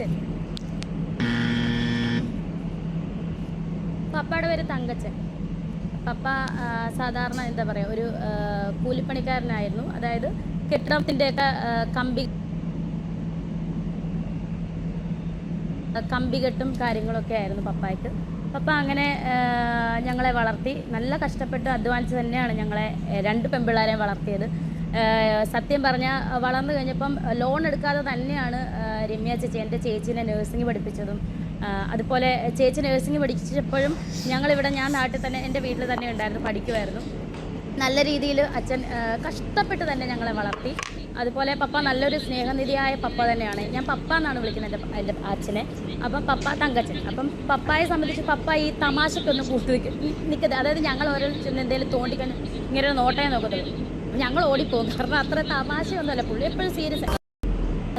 തങ്കച്ചൻ. പപ്പയുടെ പേര് തങ്കച്ചൻ. പപ്പ സാധാരണ എന്താ പറയുക ഒരു കൂലിപ്പണിക്കാരനായിരുന്നു. അതായത് കെട്ടിടത്തിന്റെയൊക്കെ കമ്പി കമ്പികെട്ടും കാര്യങ്ങളൊക്കെ ആയിരുന്നു പപ്പായ്ക്ക്. പപ്പ അങ്ങനെ ഞങ്ങളെ വളർത്തി. നല്ല കഷ്ടപ്പെട്ട് അധ്വാനിച്ച് തന്നെയാണ് ഞങ്ങളെ രണ്ട് പെൺപിള്ളേരെ വളർത്തിയത്. സത്യം പറഞ്ഞാൽ വളർന്നു കഴിഞ്ഞപ്പം ലോൺ എടുക്കാതെ തന്നെയാണ് രമ്യ ചേച്ചി എന്റെ ചേച്ചീനെ നഴ്സിംഗ് പഠിപ്പിച്ചതും. അതുപോലെ ചേച്ചി നഴ്സിംഗ് പഠിച്ചപ്പോഴും ഞങ്ങളിവിടെ ഞാൻ നാട്ടിൽ തന്നെ എന്റെ വീട്ടിൽ തന്നെ ഉണ്ടായിരുന്നു പഠിക്കുമായിരുന്നു നല്ല രീതിയിൽ അച്ഛൻ കഷ്ടപ്പെട്ട് തന്നെ ഞങ്ങളെ വളർത്തി. അതുപോലെ പപ്പ നല്ലൊരു സ്നേഹനിധിയായ പപ്പ തന്നെയാണ്. ഞാൻ പപ്പ എന്നാണ് വിളിക്കുന്നത് എന്റെ എന്റെ അച്ഛനെ. അപ്പം പപ്പ തങ്കച്ചൻ. അപ്പം പപ്പായെ സംബന്ധിച്ച് പപ്പ ഈ തമാശക്കൊന്നും കൂട്ടി നിൽക്കുന്നത് അതായത് ഞങ്ങൾ ഓരോ എന്തെങ്കിലും തോണ്ടിക്കഴിഞ്ഞ് ഇങ്ങനെ ഒരു നോട്ടേ നോക്കത്തുള്ളൂ. ഞങ്ങൾ ഓടിപ്പോകും. കാരണം അത്ര തമാശയൊന്നുമല്ല. പുള്ളി എപ്പോഴും സീരിയസ്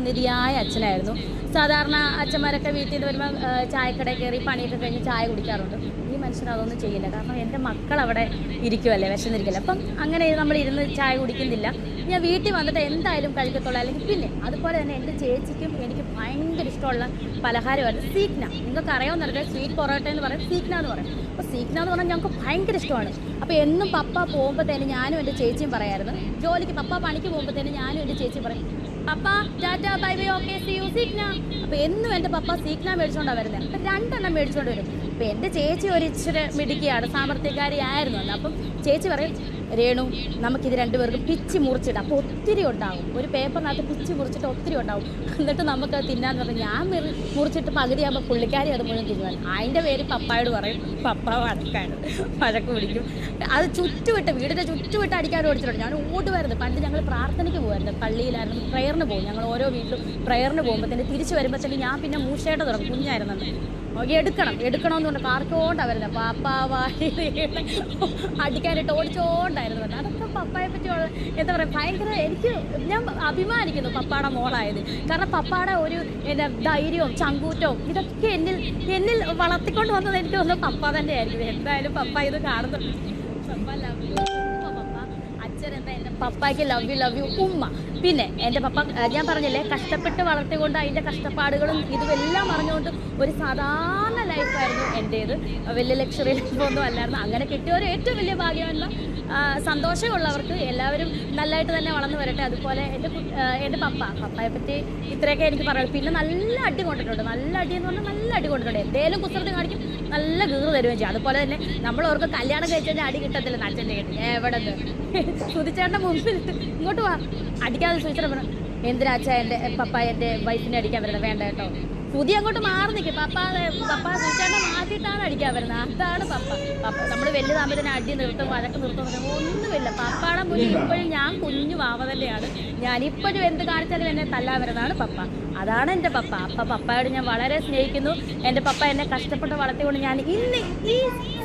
നിധിയായ അച്ഛനായിരുന്നു. സാധാരണ അച്ഛന്മാരൊക്കെ വീട്ടിൽ നിന്ന് വരുമ്പോൾ ചായക്കട ചായക്കടയിൽ കയറി പണിയൊക്കെ കഴിഞ്ഞ് ചായ കുടിക്കാറുണ്ട്. ഈ മനുഷ്യൻ അതൊന്നും ചെയ്യില്ല. കാരണം എന്റെ മക്കൾ അവിടെ ഇരിക്കുമല്ലേ വിശന്നിരിക്കില്ല അപ്പം അങ്ങനെ നമ്മൾ ഇരുന്ന് ചായ കുടിക്കുന്നില്ല. ഞാൻ വീട്ടിൽ വന്നിട്ട് എന്തായാലും കഴിക്കത്തുള്ളൂ. അല്ലെങ്കിൽ പിന്നെ അതുപോലെ തന്നെ എന്റെ ചേച്ചിക്കും എനിക്ക് ഭയങ്കര ഇഷ്ടമുള്ള പലഹാരമായിരുന്നു സീക്ന. നിങ്ങൾക്ക് അറിയാവുന്നവരുടെ സ്വീറ്റ് പൊറോട്ട എന്ന് പറയും സീക്ന എന്ന് പറയും. അപ്പോൾ സീക്ന എന്ന് പറഞ്ഞാൽ ഞങ്ങൾക്ക് ഭയങ്കര ഇഷ്ടമാണ്. അപ്പോൾ എന്നും പപ്പ പോകുമ്പോഴത്തേന് ഞാനും എന്റെ ചേച്ചിയും പറയായിരുന്നു ജോലിക്ക് പപ്പ പണിക്ക് പോകുമ്പോഴത്തേന് ഞാനും എന്റെ ചേച്ചിയും പറയും പപ്പ tata bye bye okay see you സീക്ന. അപ്പോൾ എന്നും എന്റെ പപ്പ സീക്ന മേടിച്ചുകൊണ്ടാണ് വരുന്നത്. അപ്പം രണ്ടെണ്ണം മേടിച്ചുകൊണ്ട് വരും. അപ്പോൾ എന്റെ ചേച്ചി ഒരു ഇച്ചിരി മിടുക്കിയാണ് സാമർത്ഥ്യക്കാരി ആയിരുന്നു അപ്പം ചേച്ചി പറയും രേണു നമുക്കിത് രണ്ടുപേർക്കും പിച്ചി മുറിച്ചിടാം. അപ്പോൾ ഒത്തിരി ഉണ്ടാവും. ഒരു പേപ്പറിനകത്ത് പിച്ചി മുറിച്ചിട്ട് ഒത്തിരി ഉണ്ടാവും. എന്നിട്ട് നമുക്ക് അത് തിന്നാന്ന് പറഞ്ഞാൽ ഞാൻ മുറി- മുറിച്ചിട്ട് പകുതിയാകുമ്പോൾ പുള്ളിക്കാരി അത് മുഴുവൻ തിന്നുവാൻ അതിന്റെ പേര് പപ്പായോട് പറയും. പപ്പ വഴക്കാണ് വഴക്ക് പിടിക്കും. അത് ചുറ്റുവിട്ട് വീടിന്റെ ചുറ്റുവിട്ട് അടിക്കാൻ ഓടിച്ചിട്ടുണ്ട്. ഞാൻ ഓടുമായിരുന്നു പണ്ട് ഞങ്ങൾ പ്രാർത്ഥനയ്ക്ക് പോകുമായിരുന്നു പള്ളിയിലായിരുന്നു. പ്രയറിന് പോകും. ഞങ്ങൾ ഓരോ വീട്ടിലും പ്രയറിന് പോകുമ്പോഴത്തേന് തിരിച്ച് വരുമ്പോഴത്തേന് ഞാൻ പിന്നെ മൂഷയുടെ തുടങ്ങും. കുഞ്ഞായിരുന്നു എടുക്കണം. എടുക്കണമെന്ന് പറഞ്ഞു കാർക്കോണ്ടാ വരുന്നത് പാപ്പാവായി അടിക്കാനായിട്ട് ഓടിച്ചോണ്ടായിരുന്നു അതൊക്കെ പപ്പായെ പറ്റിയുള്ള എന്താ പറയുക ഭയങ്കര എനിക്ക് ഞാൻ അഭിമാനിക്കുന്നു പപ്പാടെ മോളായത്. കാരണം പപ്പാടെ ഒരു എന്താ ധൈര്യവും ചങ്കൂറ്റവും ഇതൊക്കെ എന്നിൽ എന്നിൽ വളർത്തിക്കൊണ്ട് വന്നത് എനിക്ക് തോന്നുന്നു പപ്പ തന്നെയായിരിക്കും. എന്തായാലും പപ്പ ഇത് കാണുന്നുണ്ട് പപ്പ ലവ് യു പപ്പ അച്ഛൻ എന്താ എന്റെ പപ്പായ്ക്ക് ലവ് യു ലവ് യു ഉമ്മ. പിന്നെ എന്റെ പപ്പ ഞാൻ പറഞ്ഞില്ലേ കഷ്ടപ്പെട്ട് വളർത്തിക്കൊണ്ട് അതിന്റെ കഷ്ടപ്പാടുകളും ഇതുമെല്ലാം അറിഞ്ഞുകൊണ്ട് ഒരു സാധാരണ ലൈഫായിരുന്നു എന്റേത്. വലിയ ലക്ഷറി ലൈഫൊന്നും അല്ലായിരുന്നു. അങ്ങനെ കിട്ടിയ ഒരു ഏറ്റവും വലിയ ഭാഗ്യമെന്ന സന്തോഷമുള്ളവർക്ക് എല്ലാവരും നല്ലതായിട്ട് തന്നെ വളർന്നു വരട്ടെ. അതുപോലെ എന്റെ എന്റെ പപ്പ. പപ്പയെ പറ്റി ഇത്രയൊക്കെ എനിക്ക് പറയാം പിന്നെ നല്ല അടി കൊണ്ടിട്ടുണ്ട്. നല്ല അടി എന്ന് പറഞ്ഞാൽ നല്ല അടി കൊണ്ടിട്ടുണ്ട്. എന്തേലും കുസൃതി കാണിക്കും നല്ല ഗീറ് തരുകയും ചെയ്യും. അതുപോലെ തന്നെ നമ്മൾ ഓർക്ക് കല്യാണം കഴിച്ചതിന്റെ അടി കിട്ടത്തില്ല. അച്ഛന്റെ കിട്ടി എവിടെ സുതിച്ചേട്ടന്റെ മുമ്പിൽ ഇങ്ങോട്ട് വാ. അടിക്കാതെ സുതിച്ചേട്ടൻ പറഞ്ഞു എന്തിനാച്ചാ എന്റെ പപ്പ എന്റെ വൈഫിനെ അടിക്കാൻ വരുന്നത് വേണ്ട കേട്ടോ. സുതി അങ്ങോട്ട് മാറി നിൽക്കും പപ്പ പപ്പ സുതിച്ചേട്ടനെ മാറ്റിയിട്ടാണ് അടിക്കാൻ വരുന്നത്. അതാണ് പപ്പ. പപ്പ നമ്മൾ വലുതാകുമ്പോഴത്തേന് അടി നിർത്തും വഴക്ക് നിർത്തും ഒന്നുമില്ല. പപ്പാടെ മുന്നിൽ ഇപ്പോഴും ഞാൻ കുഞ്ഞു വാവ തന്നെയാണ്. ഞാൻ ഇപ്പോഴും എന്ത് കാണിച്ചാലും എന്നെ തല്ലാൻ വരുന്നതാണ് പപ്പ. അതാണ് എന്റെ പപ്പ. അപ്പ പപ്പയോട് ഞാൻ വളരെ സ്നേഹിക്കുന്നു. എന്റെ പപ്പ എന്നെ കഷ്ടപ്പെട്ട് വളർത്തിക്കൊണ്ട് ഞാൻ ഇന്ന് ഈ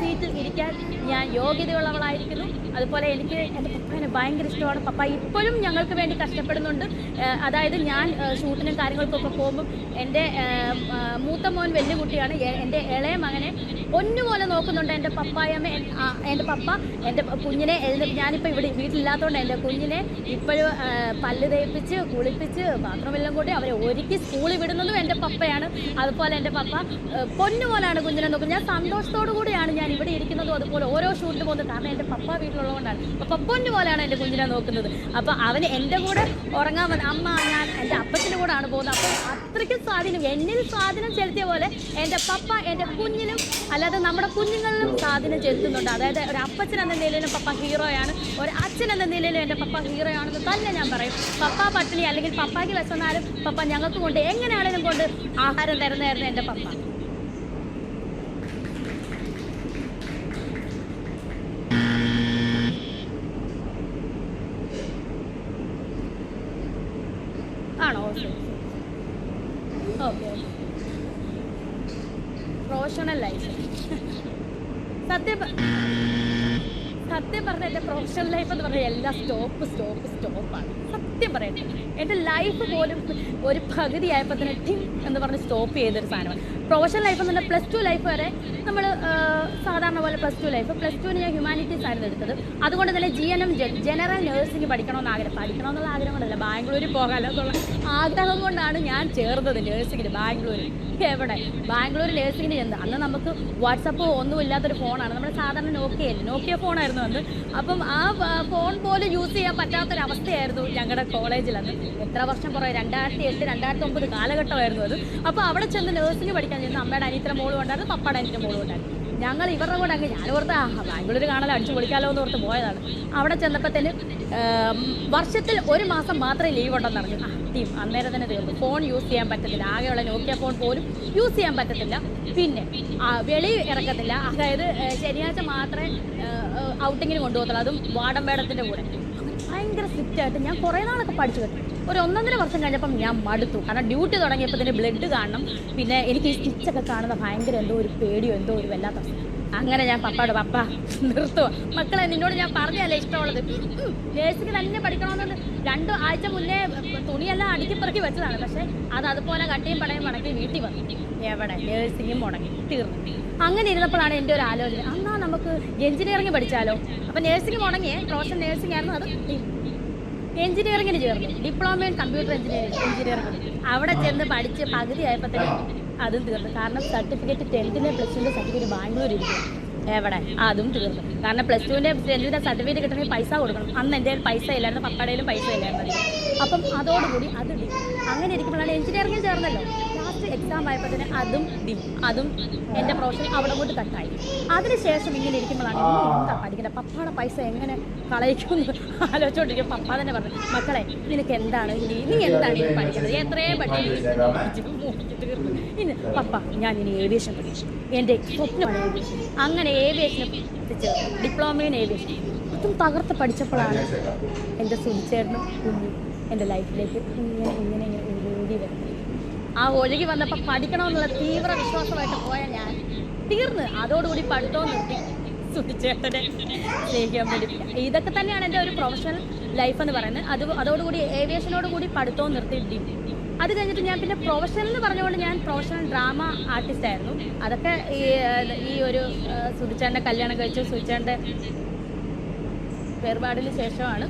സീറ്റിൽ ഇരിക്കാൻ ഞാൻ യോഗ്യതയുള്ളവളായിരിക്കുന്നു. അതുപോലെ എനിക്ക് എന്റെ പപ്പാനെ ഭയങ്കര ഇഷ്ടമാണ്. പപ്പ ഇപ്പോഴും ഞങ്ങൾക്ക് വേണ്ടി കഷ്ടപ്പെടുന്നുണ്ട്. അതായത് ഞാൻ ഷൂട്ടിനും കാര്യങ്ങൾക്കൊക്കെ പോകുമ്പം എന്റെ മൂത്ത മോൻ വലിയ കുട്ടിയാണ്. എന്റെ ഇളയ മകനെ ഒന്നുപോലെ നോക്കുന്നുണ്ട്. എന്റെ പപ്പായമ്മ എന്റെ പപ്പ എന്റെ കുഞ്ഞിനെ എഴുന്നേറ്റ് ഞാനിപ്പോൾ ഇവിടെ വീട്ടിലില്ലാത്തതുകൊണ്ട് എന്റെ കുഞ്ഞിനെ ഇപ്പോഴും പല്ല് തേപ്പിച്ച് കുളിപ്പിച്ച് ബാത്റൂമെല്ലാം കൂട്ടി അവരെ ഒരുക്കി സ്കൂളിൽ വിടുന്നതും എന്റെ പപ്പയാണ്. അതുപോലെ എന്റെ പപ്പ പൊന്നുപോലാണ് കുഞ്ഞിനെ നോക്കുന്നത് ഞാൻ സന്തോഷത്തോടു കൂടിയാണ് ഞാൻ ഇവിടെ ഇരിക്കുന്നതും അതുപോലെ ഓരോ ഷൂട്ടിലും പോകുന്നത്. കാരണം എന്റെ പപ്പ വീട്ടിലുള്ളതുകൊണ്ടാണ്. അപ്പോൾ പൊന്നു പോലെയാണ് എന്റെ കുഞ്ഞിനെ നോക്കുന്നത്. അപ്പോൾ അവന് എന്റെ കൂടെ ഉറങ്ങാൻ വന്ന അമ്മ ഞാൻ എന്റെ അപ്പച്ചന്റെ കൂടെ ആണ് പോകുന്നത്. അപ്പോൾ അത്രയ്ക്കും സ്വാധീനം എന്നിൽ സ്വാധീനം ചെലുത്തിയ പോലെ എന്റെ പപ്പ എന്റെ കുഞ്ഞിനും അല്ലാതെ നമ്മുടെ കുഞ്ഞുങ്ങളിലും സ്വാധീനം ചെലുത്തുന്നുണ്ട്. അതായത് ഒരു അപ്പച്ചൻ എന്ന നിലയിലും പപ്പ ഹീറോയാണ്. ഒരു അച്ഛൻ എന്ന നിലയിലും എന്റെ പപ്പ ഹീറോയാണെന്ന് തന്നെ ഞാൻ പറയും. പപ്പ പട്ടിണി അല്ലെങ്കിൽ പപ്പായ്ക്ക് വിശന്നാലും പപ്പ ഞങ്ങൾക്ക് കൊണ്ട് എങ്ങനെയാണെങ്കിലും കൊണ്ട് ആഹാരം തരുന്നതായിരുന്നു എന്റെ പപ്പ. പ്രൊഫഷണൽ ലൈഫ് സത്യം സത്യം പറഞ്ഞ എന്റെ പ്രൊഫഷണൽ ലൈഫ് എന്ന് പറഞ്ഞാൽ എല്ലാം സ്റ്റോപ്പ് സ്റ്റോപ്പ് സ്റ്റോപ്പാണ് സത്യം സത്യം പറയട്ടെ. എന്റെ ലൈഫ് പോലും ഒരു പകുതി ആയപ്പോൾ തന്നെ ടിം എന്ന് പറഞ്ഞ് സ്റ്റോപ്പ് ചെയ്തൊരു സാധനമാണ്. പ്രൊഫഷണൽ ലൈഫ് എന്ന് പറഞ്ഞാൽ പ്ലസ് ടു ലൈഫ് വരെ നമ്മൾ സാധാരണ പോലെ പ്ലസ് ടു ലൈഫ് പ്ലസ് ടുവിന് ഞാൻ ഹ്യൂമാനിറ്റീസ് ആയിരുന്നു എടുത്തത്. അതുകൊണ്ട് തന്നെ G N M general nursing പഠിക്കണമെന്ന് ആഗ്രഹം പഠിക്കണമെന്നുള്ള ആഗ്രഹം കൊണ്ടല്ല ബാംഗ്ലൂരിൽ എന്നുള്ള ആഗ്രഹം കൊണ്ടാണ് ഞാൻ ചേർന്നത് നേഴ്സിംഗിന് ബാംഗ്ലൂരിൽ. എവിടെ? ബാംഗ്ലൂർ നേഴ്സിംഗിന് ചെന്ന്. അന്ന് നമുക്ക് വാട്സപ്പ് ഒന്നും ഇല്ലാത്തൊരു ഫോണാണ് നമ്മൾ സാധാരണ നോക്കിയ നോക്കിയ ഫോണായിരുന്നു അന്ന്. അപ്പം ആ ഫോൺ പോലും യൂസ് ചെയ്യാൻ പറ്റാത്തൊരവസ്ഥയായിരുന്നു ഞങ്ങളുടെ അന്ന് എത്ര വർഷം കുറേ രണ്ടായിരത്തി എട്ട് രണ്ടായിരത്തി ഒമ്പത് കാലഘട്ടമായിരുന്നു അത്. അപ്പോൾ അവിടെ ചെന്ന് നേഴ്സിംഗ് പഠിക്കാൻ ചെന്ന് അമ്മയുടെ അനിയത്തിന്റെ മോളും ഉണ്ടായിരുന്നു പപ്പയുടെ അനിയത്തിന്റെ മോളും ഉണ്ടായിരുന്നു. ഞങ്ങൾ ഇവരുടെ കൂടെ അങ്ങ് ഞാൻ ഓർത്ത് ബാംഗ്ലൂർ കാണാലോ അടിച്ചു പൊളിക്കാലോ എന്ന് ഓർത്ത് പോയതാണ്. അവിടെ ചെന്നപ്പോഴത്തേന് വർഷത്തിൽ ഒരു മാസം മാത്രമേ ലീവ് ഉണ്ടെന്ന് അറിഞ്ഞു. ആ ടീം അന്നേരം തന്നെ തീർന്നു. ഫോൺ യൂസ് ചെയ്യാൻ പറ്റത്തില്ല. ആകെയുള്ള നോക്കിയ ഫോൺ പോലും യൂസ് ചെയ്യാൻ പറ്റത്തില്ല. പിന്നെ വെളി ഇറക്കത്തില്ല. അതായത് ശനിയാഴ്ച മാത്രമേ ഔട്ടിങ്ങിന് കൊണ്ടുപോകത്തുള്ളൂ. അതും വാടം വേടത്തിന്റെ കൂടെ. ഭയങ്കര സ്ട്രിക്റ്റ് ആയിട്ട് ഞാൻ കുറേ നാളൊക്കെ പഠിച്ചു കിട്ടും. ഒരു ഒന്നൊന്നര വർഷം കഴിഞ്ഞപ്പം ഞാൻ മടുത്തു. കാരണം ഡ്യൂട്ടി തുടങ്ങിയപ്പോൾ തന്നെ ബ്ലഡ് കാണണം. പിന്നെ എനിക്ക് ഈ സ്റ്റിച്ചൊക്കെ കാണുന്ന ഭയങ്കര എന്തോ ഒരു പേടിയോ എന്തോ ഒരു വല്ലാത്ത അങ്ങനെ ഞാൻ പപ്പയോട് പപ്പ നിർത്തുക മക്കളെ നിന്നോട് ഞാൻ പറഞ്ഞല്ലേ ഇഷ്ടമുള്ളത്? നേഴ്സിംഗ് തന്നെ പഠിക്കണമെന്നുണ്ട്. രണ്ട് ആഴ്ച മുന്നേ തുണിയെല്ലാം അടുക്കി പെറുക്കി വെച്ചതാണ്. പക്ഷേ അത് അതുപോലെ കട്ടിയും പടയും മടക്കി വീട്ടിൽ വന്നു. എവിടെ? നേഴ്സിംഗും മുടങ്ങി. തീർന്നു. അങ്ങനെ ഇരുന്നപ്പോഴാണ് എന്റെ ഒരു ആലോചന. അന്നാ നമുക്ക് എഞ്ചിനീയറിംഗ് പഠിച്ചാലോ? അപ്പം നേഴ്സിംഗ് മുടങ്ങിയേ. റോഷൻ നേഴ്സിംഗ് ആയിരുന്നു അത്. എഞ്ചിനീയറിംഗിന് ചേർന്നു. Diploma in computer engineering engineering. അവിടെ ചെന്ന് പഠിച്ച് പകുതി ആയപ്പോഴത്തേനും അതും തീർന്നു. കാരണം സർട്ടിഫിക്കറ്റ് ടെൻത്തിന്റെ പ്ലസ് ടുവിന്റെ സർട്ടിഫിക്കറ്റ് ബാംഗ്ലൂർ ഇരിക്കും എവിടെ? അതും തീർന്നു. കാരണം പ്ലസ് ടുവിന്റെ ടെൻത്തിന്റെ സർട്ടിഫിക്കറ്റ് കിട്ടണമെങ്കിൽ പൈസ കൊടുക്കണം. അന്ന് എന്റെ പൈസ ഇല്ലായിരുന്നു. പപ്പടയിലും പൈസ ഇല്ലായിരുന്നു. അപ്പം അതോടുകൂടി അത് അങ്ങനെ ഇരിക്കുമ്പോഴാണ് എഞ്ചിനീയറിംഗിൽ ചേർന്നല്ലോ. ലാസ്റ്റ് ആയപ്പോൾ തന്നെ അതും ഡി അതും എന്റെ പ്രൊഫഷൻ അവിടെ കൊണ്ട് കട്ടായി അതിനുശേഷം ഇങ്ങനെ ഇരിക്കുമ്പോഴാണ് എന്താ പഠിക്കുന്നത് പപ്പയുടെ പൈസ എങ്ങനെ കളയിക്കുമെന്ന് ആലോചിച്ചോണ്ടിരിക്കും പപ്പ തന്നെ പറഞ്ഞു മക്കളെ നിനക്ക് എന്താണ് ഇനി? നീ എന്താണ് ഇനി പഠിക്കുന്നത് എത്രയും തീർന്നു. ഇനി പപ്പ ഞാൻ ഇനി ഏവിയേഷൻ പഠിച്ചു എന്റെ സ്വപ്നമാണ് ഏവിയേഷൻ അങ്ങനെ ഏവിയേഷനെ ചേർന്നു ഡിപ്ലോമ ഇൻ ഏവിയേഷൻ അതും തകർത്ത് പഠിച്ചപ്പോഴാണ് എന്റെ സുധിച്ചേട്ടനും കുഞ്ഞും എന്റെ ലൈഫിലേക്ക് ഇങ്ങനെ ഇങ്ങനെ ഇങ്ങനെ ഓടി വരുന്നത് ആ ഒഴുകി വന്നപ്പോൾ പഠിക്കണമെന്നുള്ള തീവ്ര വിശ്വാസമായിട്ട് പോയ ഞാൻ തീർന്ന്. അതോടുകൂടി പഠിത്തവും നിർത്തി. സുധിച്ചേട്ടനെ സ്നേഹിക്കാൻ വേണ്ടി. ഇതൊക്കെ തന്നെയാണ് എന്റെ ഒരു പ്രൊഫഷണൽ ലൈഫ് എന്ന് പറയുന്നത്. അത് അതോടുകൂടി ഏവിയേഷനോട് കൂടി പഠിത്തവും നിർത്തി അത് കഴിഞ്ഞിട്ട് ഞാൻ പിന്നെ പ്രൊഫഷണൽ എന്ന് പറഞ്ഞുകൊണ്ട് ഞാൻ പ്രൊഫഷണൽ ഡ്രാമ ആർട്ടിസ്റ്റ് ആയിരുന്നു. അതൊക്കെ ഈ ഈ ഒരു സുധിച്ചേട്ടന്റെ കല്യാണം കഴിച്ചു. സുധിച്ചേട്ടന്റെ വേർപാടിന് ശേഷമാണ്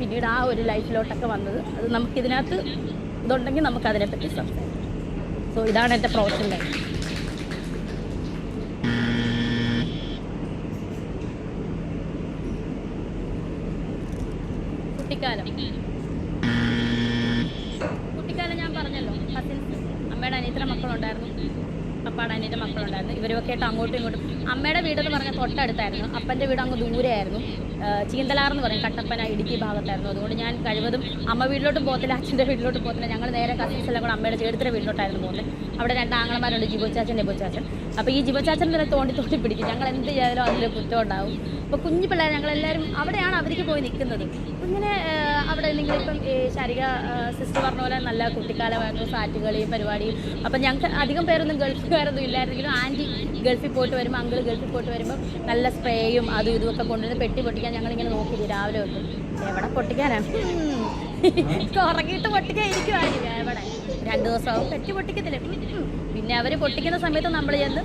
പിന്നീട് ആ ഒരു ലൈഫിലോട്ടൊക്കെ വന്നത്. അത് നമുക്കിതിനകത്ത് ഇതുണ്ടെങ്കിൽ നമുക്കതിനെപ്പറ്റി സംസാരിക്കാം. സോ ഇതാണ് എന്റെ പ്രൊഫഷണൽ ലൈഫ് കുട്ടിക്കാലം. കുട്ടിക്കാലം ഞാൻ പറഞ്ഞല്ലോ കസിൻസ് അമ്മയുടെ അനിയത്തിന്റെ മക്കളുണ്ടായിരുന്നു അപ്പാടെ അനിയന്റെ മക്കളുണ്ടായിരുന്നു ഇവരൊക്കെ ആയിട്ട് അങ്ങോട്ടും ഇങ്ങോട്ടും. അമ്മയുടെ വീടെന്ന് പറഞ്ഞാൽ തൊട്ടടുത്തായിരുന്നു അപ്പന്റെ വീട് അങ്ങ് ദൂരെയായിരുന്നു. ചീന്തലാർ എന്ന് പറയും കട്ടപ്പന ഇടുക്കി ഭാഗത്തായിരുന്നു. അതുകൊണ്ട് ഞാൻ കഴിവതും അമ്മ വീട്ടിലോട്ടും പോകത്തില്ല അച്ഛന്റെ വീട്ടിലോട്ടും പോകത്തില്ല. ഞങ്ങൾ നേരെ കസിൻസ് എല്ലാം കൂടെ അമ്മയുടെ ചേട്ടത്തിന്റെ വീട്ടിലോട്ടായിരുന്നു പോകുന്നത്. അവിടെ രണ്ട് ആങ്ങളമാരുണ്ട് ജിബോച്ചാച്ചൻ ജിബോച്ചാച്ചൻ. അപ്പോൾ ഈ ജിബോ വരെ തോണ്ടി തോണ്ടി പിടിക്കും. ഞങ്ങൾ എന്ത് ചെയ്താലും അതിൽ കുറ്റം ഉണ്ടാവും. അപ്പോൾ കുഞ്ഞു പിള്ളേർ ഞങ്ങളെല്ലാവരും അവിടെയാണ് അവർക്ക് പോയി നിൽക്കുന്നത്. ഇങ്ങനെ അവിടെ ഈ ശാരിക സിസ്റ്റർ പറഞ്ഞ പോലെ നല്ല കുട്ടിക്കാലമായിരുന്നു സാറ്റ് കളിയും പരിപാടിയും. അപ്പം ഞങ്ങൾക്ക് അധികം പേരൊന്നും ഗൾഫുകാരൊന്നും ഇല്ലായിരുന്നെങ്കിലും ആന്റി ഗൾഫിൽ പോയിട്ട് വരുമ്പോൾ അങ്കിൾ ഗൾഫിൽ പോയിട്ട് വരുമ്പോൾ നല്ല സ്പ്രേയും അതും ഇതും ഒക്കെ കൊണ്ടുവന്ന് പെട്ടി പൊട്ടിക്കാൻ ഞങ്ങളിങ്ങനെ നോക്കി രാവിലെ വെക്കും എവിടെ പൊട്ടിക്കാനാണ് ഉറങ്ങിയിട്ട് പൊട്ടിക്കാൻ ഇരിക്കുവായിരിക്കും. എവിടെ? രണ്ട് ദിവസമാവും പെട്ടി പൊട്ടിക്കത്തില്ല. പിന്നെ അവർ പൊട്ടിക്കുന്ന സമയത്ത് നമ്മൾ ചെന്ന്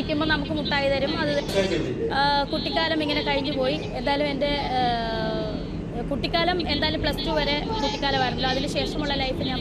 ഇരിക്കുമ്പോൾ നമുക്ക് മുട്ടായി തരും. അത് കുട്ടിക്കാലം ഇങ്ങനെ കഴിഞ്ഞു പോയി. എന്തായാലും എന്റെ കുട്ടിക്കാലം എന്തായാലും പ്ലസ് ടു വരെ കുട്ടിക്കാലമായിരുന്നല്ലോ അതിന് ശേഷമുള്ള ലൈഫ് ഞാൻ